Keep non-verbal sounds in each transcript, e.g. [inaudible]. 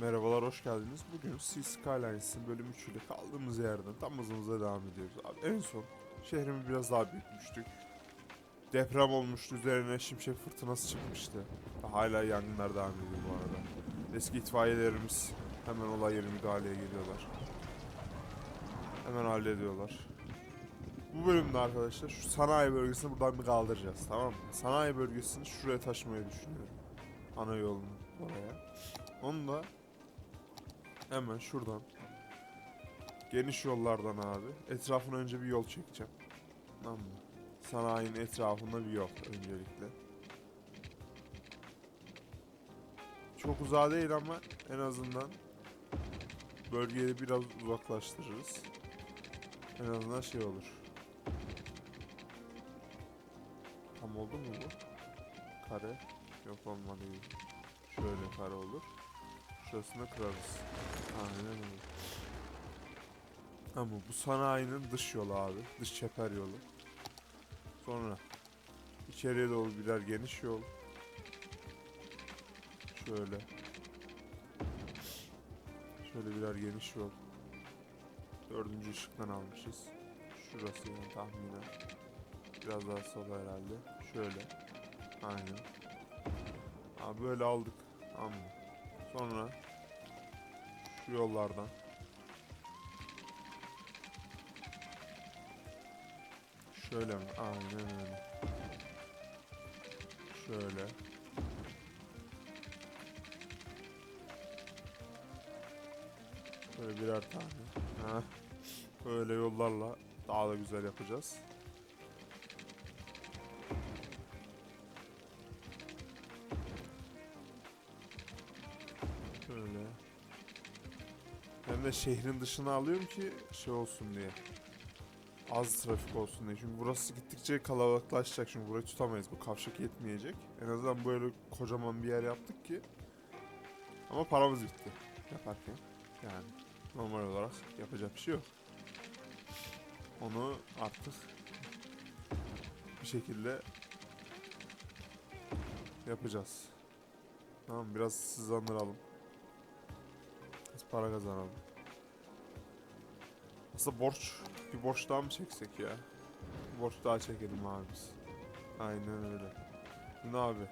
Merhabalar, hoş geldiniz. Bugün Sea Skylines'in bölüm 3 ile kaldığımız yerden tam hızımıza devam ediyoruz. Abi en son şehrimi biraz daha büyütmüştük. Deprem olmuştu, üzerine şimşek fırtınası çıkmıştı. Hala yangınlar devam ediyor bu arada. Eski itfaiyelerimiz hemen olay yerine müdahaleye geliyorlar. Hemen hallediyorlar. Bu bölümde arkadaşlar şu sanayi bölgesini buradan bir kaldıracağız tamam mı? Sanayi bölgesini şuraya taşımayı düşünüyorum. Ana yolun oraya. Onu da hemen şuradan geniş yollardan abi etrafına önce bir yol çekeceğim. Tamam mı? Sanayinin etrafında bir yol öncelikle. Çok uzağa değil ama en azından bölgeyi biraz uzaklaştırırız. En azından şey olur. Tam oldu mu bu? Kare. Yok olmadı. Şöyle kare olur. Şurasını kırarız. Aynen öyle. Ama bu sanayinin dış yolu abi. Dış çeper yolu. Sonra içeriye doğru birer geniş yol. Şöyle. Şöyle birer geniş yol. Dördüncü ışıktan almışız. Şurası yani tahminen. Biraz daha sola herhalde. Şöyle. Aynen. Abi böyle aldık. Tamam mı? Sonra şu yollardan Şöyle mi? Aynen öyle. Şöyle. Böyle birer tane. Ha. Böyle yollarla daha da güzel yapacağız. De şehrin dışına alıyorum ki şey olsun diye. Az trafik olsun diye. Çünkü burası gittikçe kalabalıklaşacak. Çünkü burayı tutamayız. Bu kavşak yetmeyecek. En azından böyle kocaman bir yer yaptık ki. Ama paramız bitti. Yaparken. Yani normal olarak yapacak bir şey yok. Onu artık bir şekilde yapacağız. Tamam biraz hızlandıralım. Biz para kazanalım. Aslında borç, bir borç daha mı çeksek ya? Bir borç daha çekelim abi biz. Aynen öyle. Şimdi abi.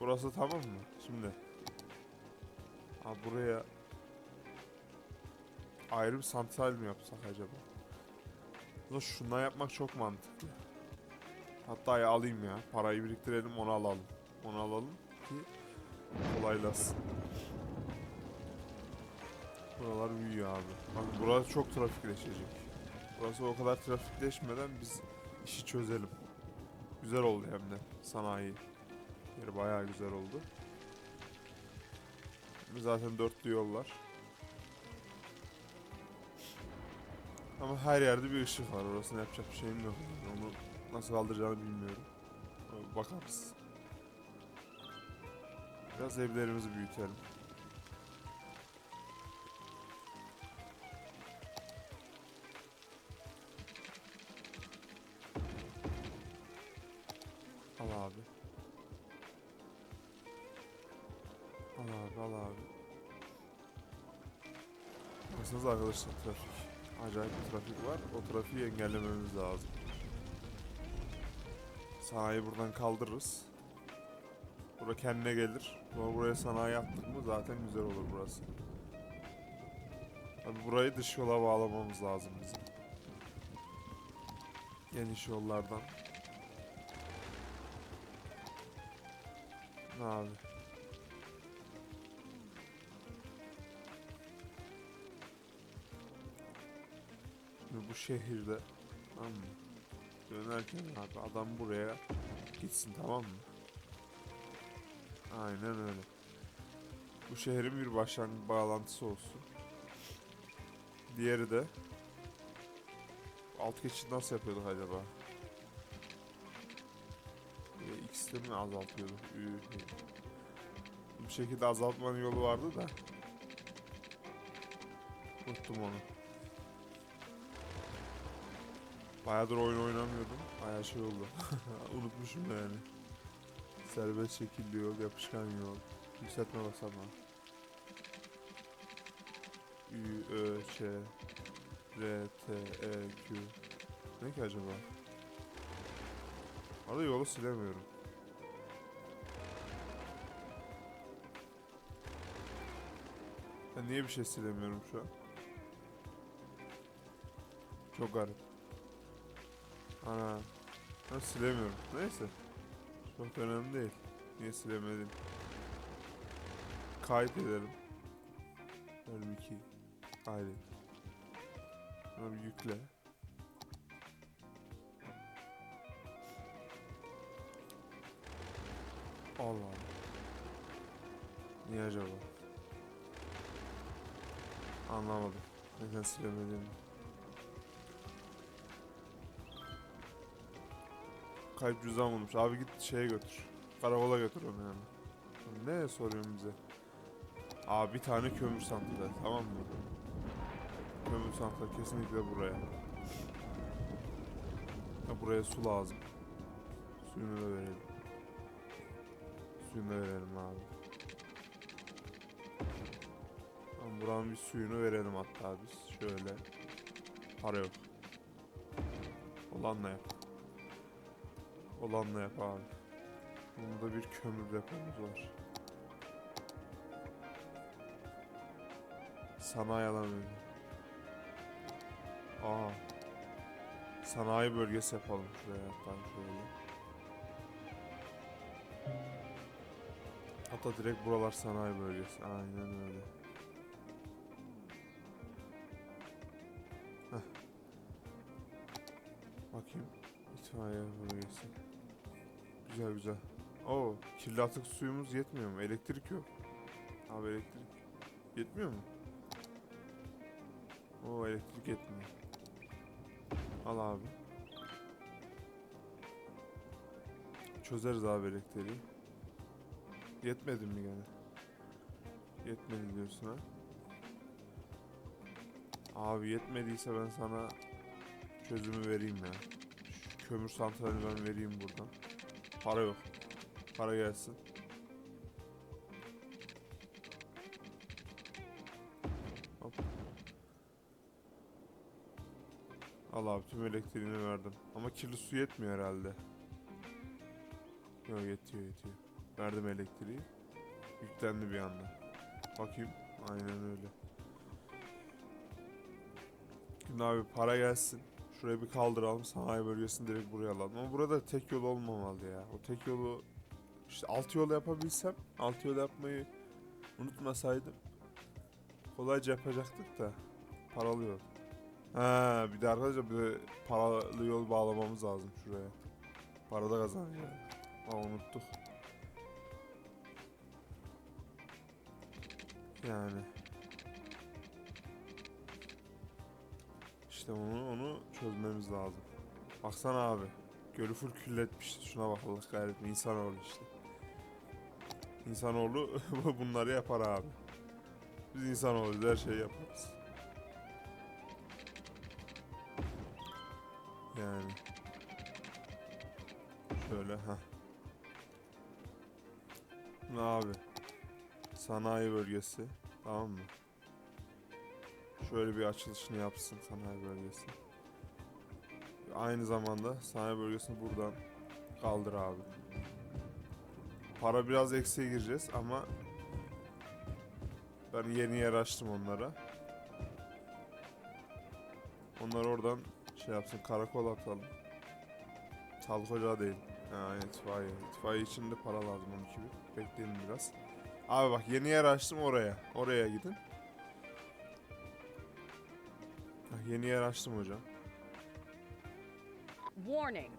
Burası tamam mı? Şimdi. Abi buraya ayrı bir santral mi yapsak acaba? Ulan şundan yapmak çok mantıklı. Hatta ya alayım ya. Parayı biriktirelim onu alalım. Onu alalım ki kolaylasın. Buralar büyüyor abi. Bak burası çok trafikleşecek. Burası o kadar trafikleşmeden biz işi çözelim. Güzel oldu hem de sanayi. Yeri bayağı güzel oldu. Zaten dörtlü yollar. Ama her yerde bir ışık var. Orasına yapacak bir şeyim yok. Onu nasıl kaldıracağını bilmiyorum. Bakarız. Biraz evlerimizi büyütelim. Arkadaşlar trafik. Acayip bir trafik var. O trafiği engellememiz lazım. Sanayi buradan kaldırırız. Bura kendine gelir. Sonra buraya sanayi yaptık mı zaten güzel olur burası. Abi burayı dış yola bağlamamız lazım bizim. Geniş yollardan. Abi? Şehirde tamam mı? Dönerken abi adam buraya gitsin tamam mı? Aynen öyle. Bu şehrin bir başlangıç bağlantısı olsun. Diğeri de alt geçit nasıl yapıyorduk acaba? Ee, ikisi de mi azaltıyordu? Ü- Bir şekilde azaltmanın yolu vardı da. Unuttum onu. Bayağıdır oyun oynamıyordum. Bayağı şey oldu. [laughs] Unutmuşum yani. Serbest şekilli yol, yapışkan yol, yükseltme basamağı. Ü, Ö, Ç, R, T, E, Q. Ne ki acaba? Arada yolu silemiyorum. Ben niye bir şey silemiyorum şu an? Çok garip. Ana. Ben silemiyorum. Neyse. Çok önemli değil. Niye silemedim? Kayıt edelim. Bölüm 2. Haydi. Şuna bir yükle. Allah Allah. Niye acaba? Anlamadım. Neden silemediğimi. Kayıp cüzdan bulmuş. Abi git şeye götür. Karakola götür onu yani. Ne soruyorsun bize? Abi bir tane kömür santralı tamam mı? Kömür santralı kesinlikle buraya. Ya buraya su lazım. Suyunu da verelim. Suyunu da verelim abi. Tamam, buranın bir suyunu verelim hatta biz. Şöyle. Para yok. Olanla yap. Olanla yap abi. Burada bir kömür depomuz var. Sanayi alanı. Aa. Sanayi bölgesi yapalım şuraya hatta şöyle. Hatta direkt buralar sanayi bölgesi. Aynen öyle. Heh. Bakayım. İtfaiye bölgesi. Güzel güzel. Oo, kirli atık suyumuz yetmiyor mu? Elektrik yok. Abi elektrik yetmiyor mu? Oo elektrik yetmiyor. Al abi. Çözeriz abi elektriği. Yetmedi mi gene? Yetmedi diyorsun ha? Abi yetmediyse ben sana çözümü vereyim ya. Şu kömür santralini ben vereyim buradan. Para yok. Para gelsin. Hop. Al abi tüm elektriğini verdim. Ama kirli su yetmiyor herhalde. Yok yetiyor yetiyor. Verdim elektriği. Yüklendi bir anda. Bakayım. Aynen öyle. Şimdi abi para gelsin. Şuraya bir kaldıralım. Sanayi bölgesini direkt buraya alalım. Ama burada tek yol olmamalı ya. O tek yolu işte alt yol yapabilsem alt yol yapmayı unutmasaydım kolayca yapacaktık da paralı yol. Ha bir de arkadaşlar bir de paralı yol bağlamamız lazım şuraya. Para da kazanacağız. Aa unuttuk. Yani. İşte onu onu çözmemiz lazım. Baksana abi. Gölü full külletmiş. Şuna bak Allah kahretsin. İnsanoğlu işte. İnsanoğlu [laughs] bunları yapar abi. Biz insanoğluyuz her şeyi yaparız. Yani. Şöyle ha. Ne abi? Sanayi bölgesi. Tamam mı? Şöyle bir açılışını yapsın sanayi bölgesi. Aynı zamanda sanayi bölgesini buradan kaldır abi. Para biraz eksiğe gireceğiz ama ben yeni yer açtım onlara. Onlar oradan şey yapsın karakol atalım. Sağlık ocağı değil. Ha, itfaiye. İtfaiye için de para lazım 12 bin. Bekleyin biraz. Abi bak yeni yer açtım oraya. Oraya gidin. Yeni yer açtım hocam. Warning.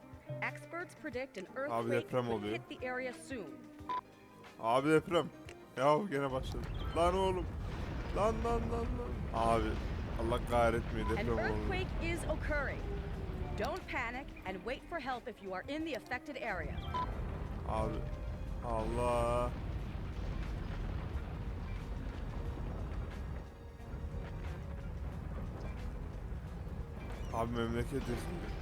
Experts predict an Abi earthquake deprem oluyor. hit the area soon. Abi deprem. Ya gene başladı. Lan oğlum. Lan lan lan lan. Abi Allah kahretmiyor An deprem oldu. earthquake is occurring. Don't panic and wait for help if you are in the affected area. Abi. Allah. Abi memleket İzmir.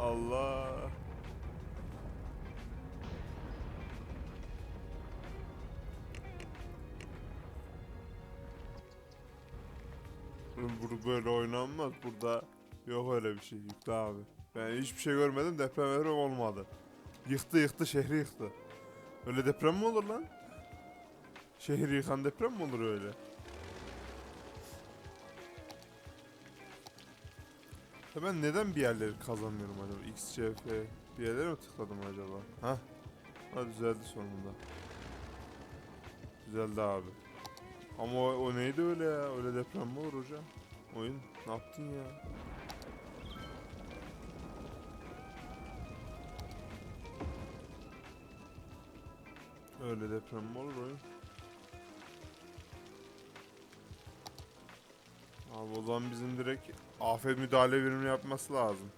Allah. Burada böyle oynanmaz. Burada yok öyle bir şey. Yıktı abi. Ben hiçbir şey görmedim. Deprem deprem olmadı. Yıktı yıktı şehri yıktı. Öyle deprem mi olur lan? Şehri yıkan deprem mi olur öyle? Ben neden bir yerleri kazanmıyorum acaba? X, C, F bir yerlere mi tıkladım acaba? Hah. Ha düzeldi sonunda. Düzeldi abi. Ama o, o neydi öyle ya? Öyle deprem mi olur hocam? Oyun ne yaptın ya? Öyle deprem mi olur oyun? Abi o zaman bizim direkt afet müdahale birimi yapması lazım.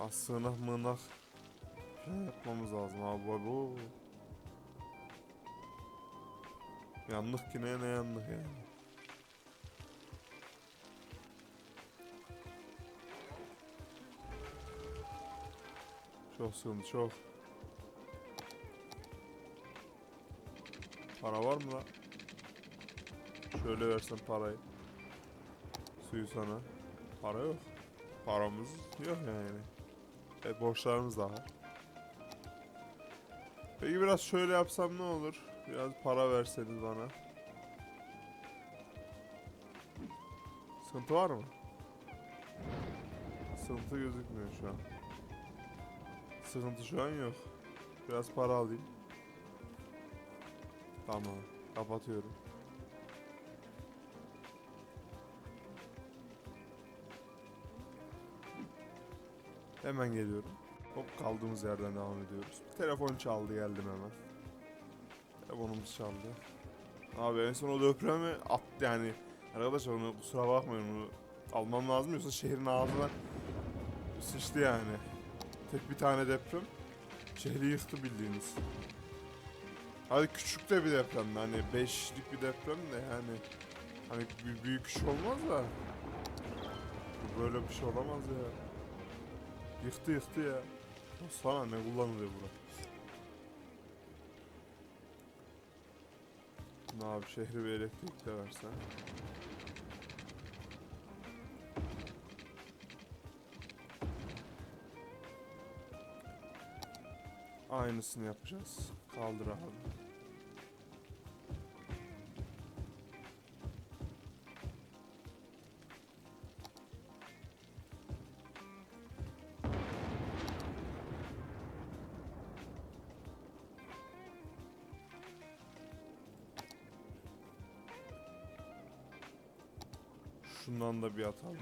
Az sığınak mığınak falan yapmamız lazım abi o. Yandık ki ne ne yandık yani. Çok sıkıntı çok. Para var mı lan? Şöyle versen parayı. Suyu sana. Para yok. Paramız yok yani. E borçlarımız da var. Peki biraz şöyle yapsam ne olur? Biraz para verseniz bana. Sıkıntı var mı? Sıkıntı gözükmüyor şu an. Sıkıntı şu an yok. Biraz para alayım. Tamam. Kapatıyorum. Hemen geliyorum. Hop kaldığımız yerden devam ediyoruz. Telefon çaldı geldim hemen. Telefonumuz çaldı. Abi en son o depremi at yani. Arkadaşlar onu kusura bakmayın onu almam lazım yoksa şehrin ağzına sıçtı yani. Tek bir tane deprem şehri yıktı bildiğiniz. Hadi küçük de bir deprem hani 5'lik bir deprem de yani hani büyük, büyük iş olmaz da böyle bir şey olamaz ya. Yıktı yıktı. Ya Sana ne kullanılıyor bura? Ne abi şehri bir elektrik de versen. Aynısını yapacağız. Kaldır abi. Şundan da bir atalım.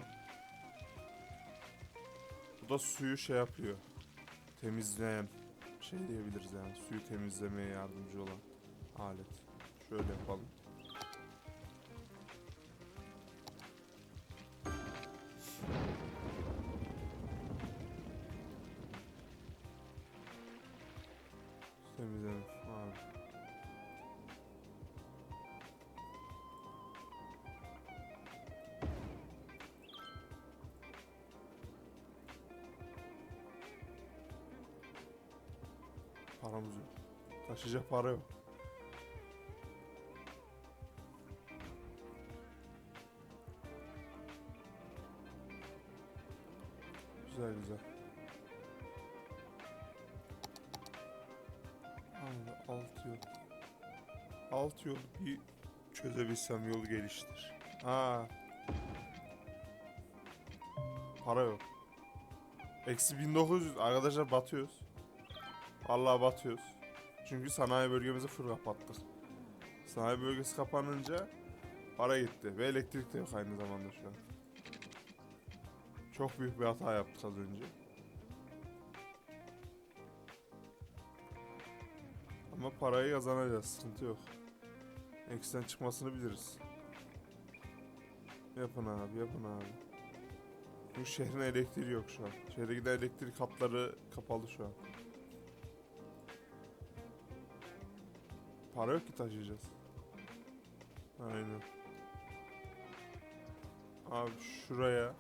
Bu da suyu şey yapıyor. Temizleyen şey diyebiliriz yani. Suyu temizlemeye yardımcı olan alet. Şöyle yapalım. Yok. Güzel güzel. Abi alt yol. Alt yol bir çözebilsem yol geliştir. Aa. Para yok. Eksi 1900 arkadaşlar batıyoruz. Vallahi batıyoruz. Çünkü sanayi bölgemizi full kapattık. Sanayi bölgesi kapanınca para gitti ve elektrik de yok aynı zamanda şu an. Çok büyük bir hata yaptık az önce. Ama parayı kazanacağız, sıkıntı yok. Eksiden çıkmasını biliriz. Yapın abi, yapın abi. Bu şehrin elektriği yok şu an. Şehre giden elektrik hatları kapalı şu an. Para yok ki taşıyacağız. Aynen. Abi şuraya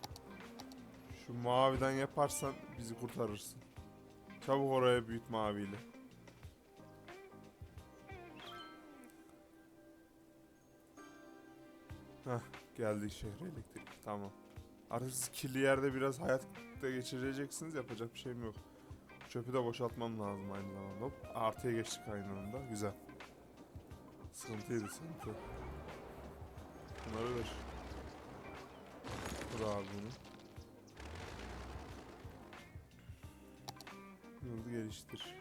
şu maviden yaparsan bizi kurtarırsın. Çabuk oraya büyüt maviyle. Heh, geldik şehre elektrik. Tamam. Artık siz kirli yerde biraz hayatta geçireceksiniz. Yapacak bir şeyim yok. Çöpü de boşaltmam lazım aynı zamanda. Hop, artıya geçtik aynı anda. Güzel. Sıkıntıydı sıkıntı. Bunları ver. Dur abi bunu. Yolu geliştir.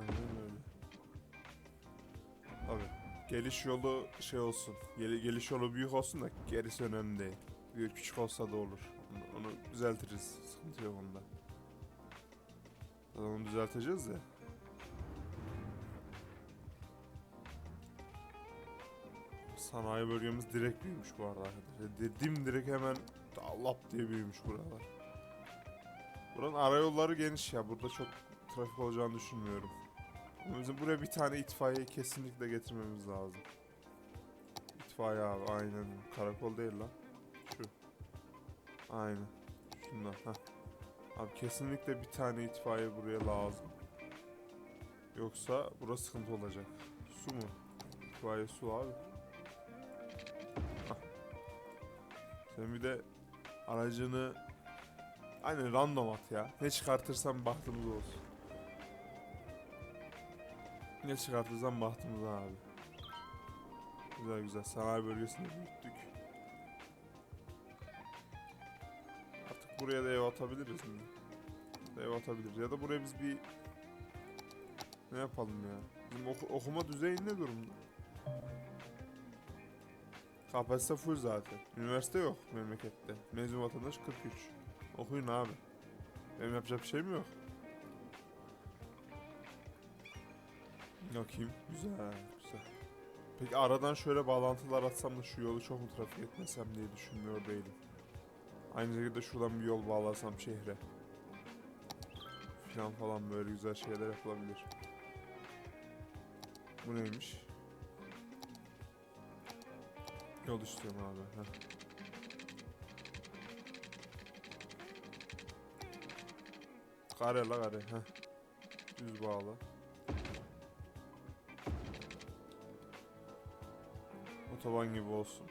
Aynen öyle. Abi geliş yolu şey olsun. Gel- geliş yolu büyük olsun da gerisi önemli değil. Büyük küçük olsa da olur. Onu, onu düzeltiriz. Sıkıntı yok onda. Zaten onu düzelteceğiz ya. Sanayi bölgemiz direkt büyümüş bu arada. Dediğim direkt hemen lap diye büyümüş buralar. Buranın arayolları geniş ya. Burada çok trafik olacağını düşünmüyorum. Ama bizim buraya bir tane itfaiye kesinlikle getirmemiz lazım. İtfaiye abi aynen. Karakol değil lan. Aynen. Şundan. Heh. Abi kesinlikle bir tane itfaiye buraya lazım. Yoksa burası sıkıntı olacak. Su mu? İtfaiye su abi. Hah. Sen bir de aracını aynen random at ya. Ne çıkartırsan bahtımız olsun. Ne çıkartırsam bahtımız abi. Güzel güzel. Sanayi bölgesini büyüttük. Buraya da ev atabiliriz mi? Ev atabiliriz. Ya da buraya biz bir ne yapalım ya? Bizim oku- okuma düzeyi ne durumda? Kapasite full zaten. Üniversite yok memlekette. Mezun vatandaş 43. Okuyun abi. Benim yapacak bir şeyim yok. Bakayım. Güzel, güzel. Peki aradan şöyle bağlantılar atsam da şu yolu çok mu trafik etmesem diye düşünmüyor değilim. Aynı şekilde şuradan bir yol bağlasam şehre. Falan falan böyle güzel şeyler yapılabilir. Bu neymiş? Yol istiyorum abi. Heh. Kare la kare. Heh. Düz bağla. Otoban gibi olsun.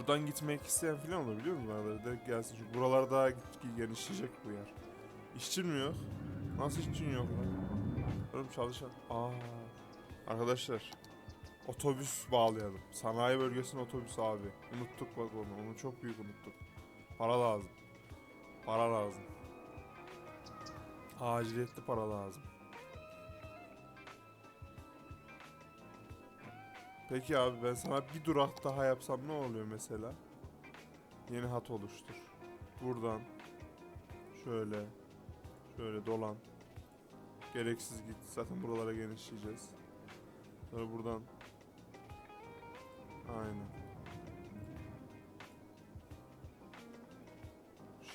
Buradan gitmek isteyen falan olur biliyor musun? Arada direkt gelsin. Çünkü buralar daha genişleyecek bu yer. İşçin mi yok? Nasıl işçin yok lan? Oğlum çalışan. Aa. Arkadaşlar. Otobüs bağlayalım. Sanayi bölgesine otobüs abi. Unuttuk bak onu. Onu çok büyük unuttuk. Para lazım. Para lazım. Aciliyetli para lazım. Peki abi ben sana bir durak daha yapsam ne oluyor mesela? Yeni hat oluştur. Buradan şöyle şöyle dolan. Gereksiz git. Zaten buralara genişleyeceğiz. Sonra buradan Aynen.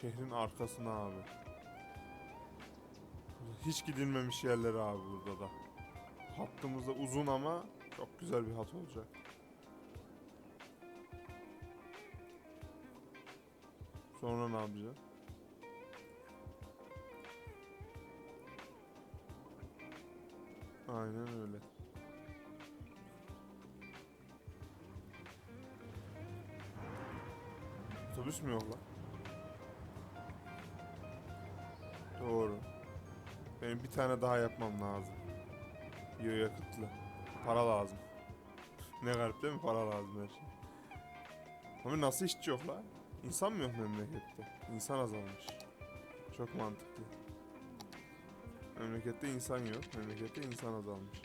Şehrin arkasına abi. Hiç gidilmemiş yerler abi burada da. Hattımız da uzun ama çok güzel bir hat olacak. Sonra ne yapacağız? Aynen öyle. Otobüs mü yok lan? Doğru. Benim bir tane daha yapmam lazım. Biyoyakıtlı. Para lazım. ne garip değil mi? Para lazım her şey. Ama nasıl işçi yok lan? İnsan mı yok memlekette? İnsan azalmış. Çok mantıklı. Memlekette insan yok. Memlekette insan azalmış.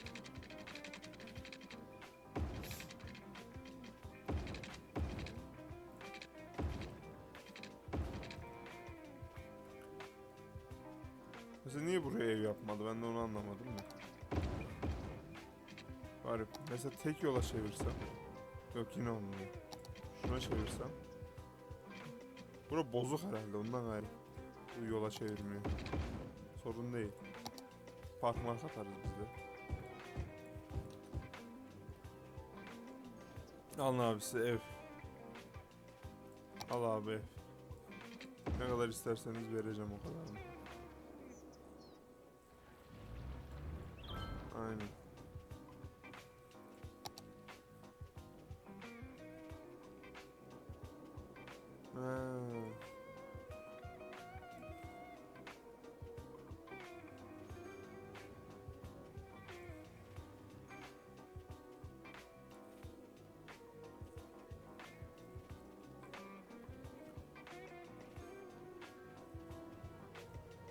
Tek yola çevirsem. Yok yine olmuyor. Şuna çevirsem. Bura bozuk herhalde ondan gayrı. Bu yola çevirmiyor. Sorun değil. Park mark atarız biz de. Alın abi size ev. Al abi ev. Ne kadar isterseniz vereceğim o kadarını.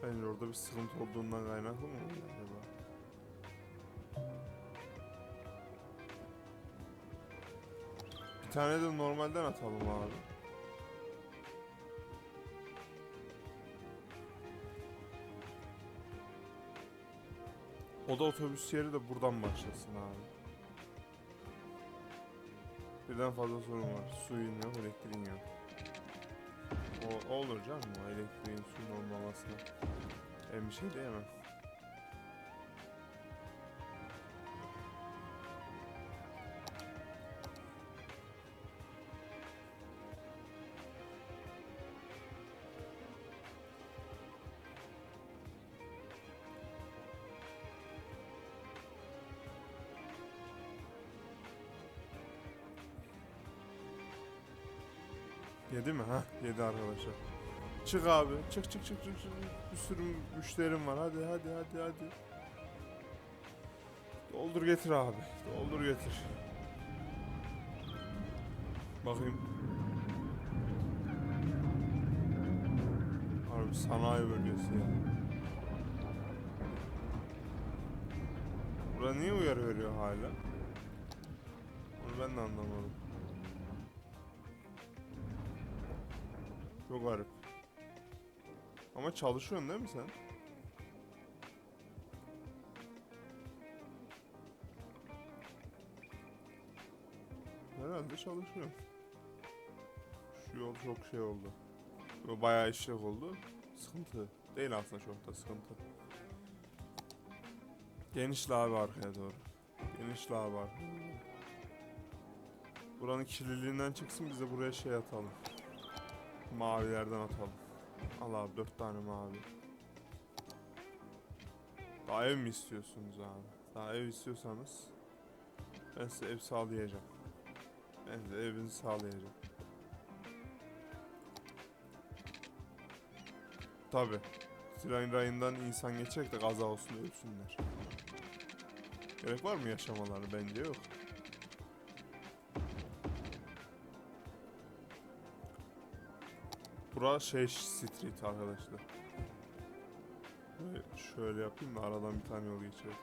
Bence orada bir sıkıntı olduğundan kaynaklı mı oluyor acaba? Bir tane de normalden atalım abi. O da otobüs yeri de buradan başlasın abi. Birden fazla sorun var. Suyun yok, elektriğin yok. O, olur canım elektriğin suyun olmamasına. Ben bir şey diyemem. Yedi mi? Ha, yedi arkadaşlar. Çık abi. Çık çık çık çık çık. Bir sürü müşterim var. Hadi hadi hadi hadi. Doldur getir abi. Doldur getir. Bakayım. Abi sanayi bölgesi ya. Bura niye uyarı veriyor hala? Onu ben de anlamadım. Çok garip. Ama çalışıyorsun değil mi sen? Herhalde çalışıyorum. Şu yol çok şey oldu. Yo, Bayağı işlek oldu. Sıkıntı. Değil aslında çok da sıkıntı. Genişle abi arkaya doğru. Genişle abi arkaya doğru. Buranın kirliliğinden çıksın biz de buraya şey atalım. Mavilerden atalım. Al abi dört tane mavi. Daha ev mi istiyorsunuz abi? Daha ev istiyorsanız ben size ev sağlayacağım. Ben size evinizi sağlayacağım. Tabi. Tren rayından insan geçecek de kaza olsun ölsünler. Gerek var mı yaşamaları? Bence yok. Bura şey street arkadaşlar. Böyle şöyle yapayım da aradan bir tane yol geçecek.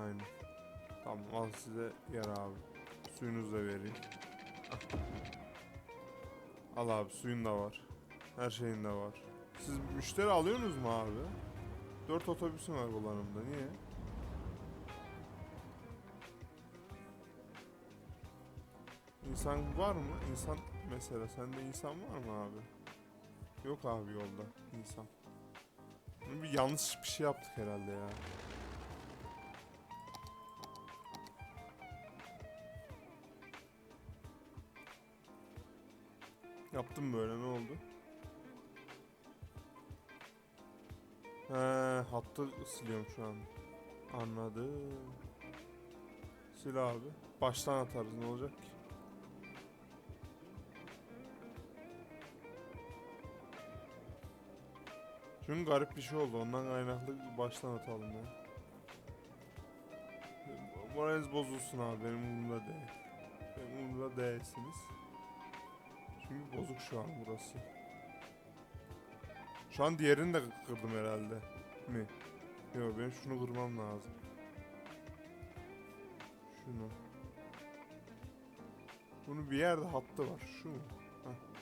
Aynen. Tamam al size yer abi. Suyunuzu da vereyim. Al abi suyun da var. Her şeyin de var. Siz müşteri alıyorsunuz mu abi? Dört otobüsüm var kullanımda. Niye? İnsan var mı? İnsan mesela sende insan var mı abi? Yok abi yolda insan. Bir yanlış bir şey yaptık herhalde ya. Yaptım böyle ne oldu? He, hattı siliyorum şu an. Anladım. Sil abi. Baştan atarız ne olacak ki? Çünkü garip bir şey oldu. Ondan kaynaklı baştan atalım ya. Moraliniz bozulsun abi. Benim umurumda değil. Benim umurumda değilsiniz. Çünkü bozuk şu an burası. Şu an diğerini de kırdım herhalde. Mi? Yok benim şunu kırmam lazım. Şunu. Bunun bir yerde hattı var. Şu mu? Heh.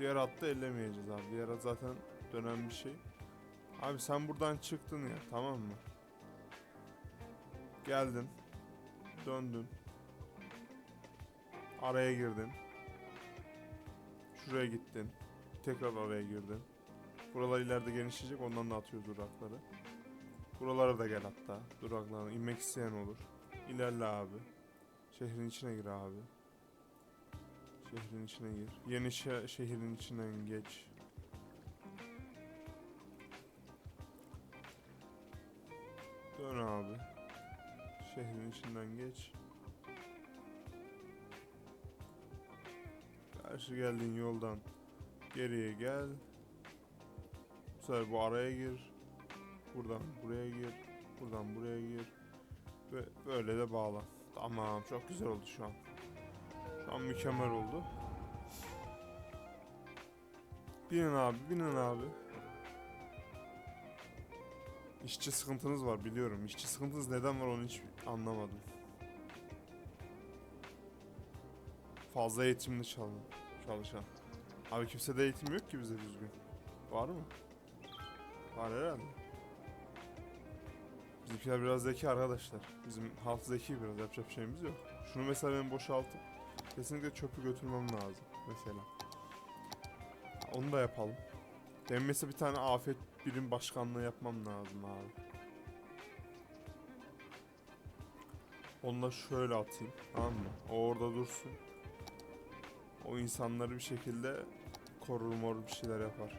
Diğer hattı ellemeyeceğiz abi. Diğer hat zaten dönen bir şey. Abi sen buradan çıktın ya tamam mı? Geldin. Döndün. Araya girdin. Şuraya gittin. Tekrar araya girdin. Buralar ileride genişleyecek ondan da atıyoruz durakları. Buralara da gel hatta. Duraklarına inmek isteyen olur. İlerle abi. Şehrin içine gir abi. Şehrin içine gir. Yeni şe- şehrin içinden geç. Dön abi. Şehrin içinden geç. Karşı geldiğin yoldan geriye gel. Bu sefer bu araya gir. Buradan buraya gir. Buradan buraya gir. Ve böyle de bağla. Tamam çok güzel oldu şu an. An mükemmel oldu. Binin abi binin abi. İşçi sıkıntınız var biliyorum. İşçi sıkıntınız neden var onu hiç anlamadım. Fazla eğitimli çalın, çalışan. Abi kimsede eğitim yok ki bize düzgün. Var mı? Var herhalde. Bizimkiler biraz zeki arkadaşlar. Bizim halk zeki biraz yapacak şeyimiz yok. Şunu mesela ben boşaltıp kesinlikle çöpü götürmem lazım mesela. Onu da yapalım. Benim bir tane afet birim başkanlığı yapmam lazım abi. Onu da şöyle atayım. Tamam mı? O orada dursun. O insanları bir şekilde korur mor bir şeyler yapar.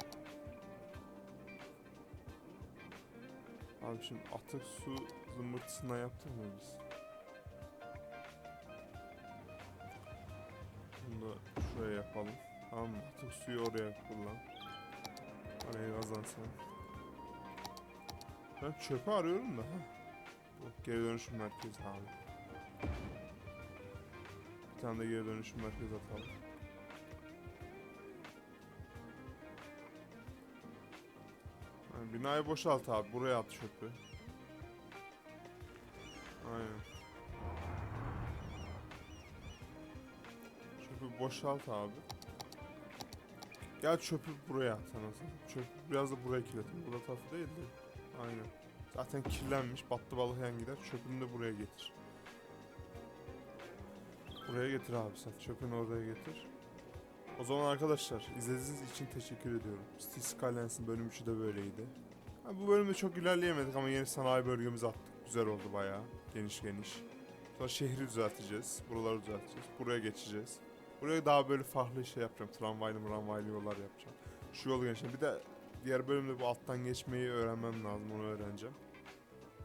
Abi şimdi atık su zımbırtısından yaptık mı biz? Şuraya yapalım. Tamam mı? Atık suyu oraya kullan. Oraya kazansın. Ben çöpü arıyorum da. Geri dönüşüm merkezi abi. Bir tane de geri dönüşüm merkezi atalım. Yani binayı boşalt abi. Buraya at çöpü. Aynen. Çöpü boşalt abi. Gel çöpü buraya at anasını. Çöpü biraz da buraya kirletin. Burada tarafı değil de. Aynen. Zaten kirlenmiş. Battı balık yan gider. Çöpünü de buraya getir. Buraya getir abi sen. Çöpünü oraya getir. O zaman arkadaşlar izlediğiniz için teşekkür ediyorum. City Skylines'ın bölüm 3'ü de böyleydi. Ha, bu bölümde çok ilerleyemedik ama yeni sanayi bölgemizi attık. Güzel oldu bayağı. Geniş geniş. Sonra şehri düzelteceğiz. Buraları düzelteceğiz. Buraya geçeceğiz. Buraya daha böyle farklı şey yapacağım. Tramvaylı tramvaylı yollar yapacağım. Şu yolu geçeceğim. Bir de diğer bölümde bu alttan geçmeyi öğrenmem lazım. Onu öğreneceğim.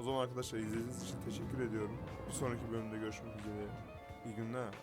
O zaman arkadaşlar izlediğiniz için teşekkür ediyorum. Bir sonraki bölümde görüşmek üzere. İyi günler.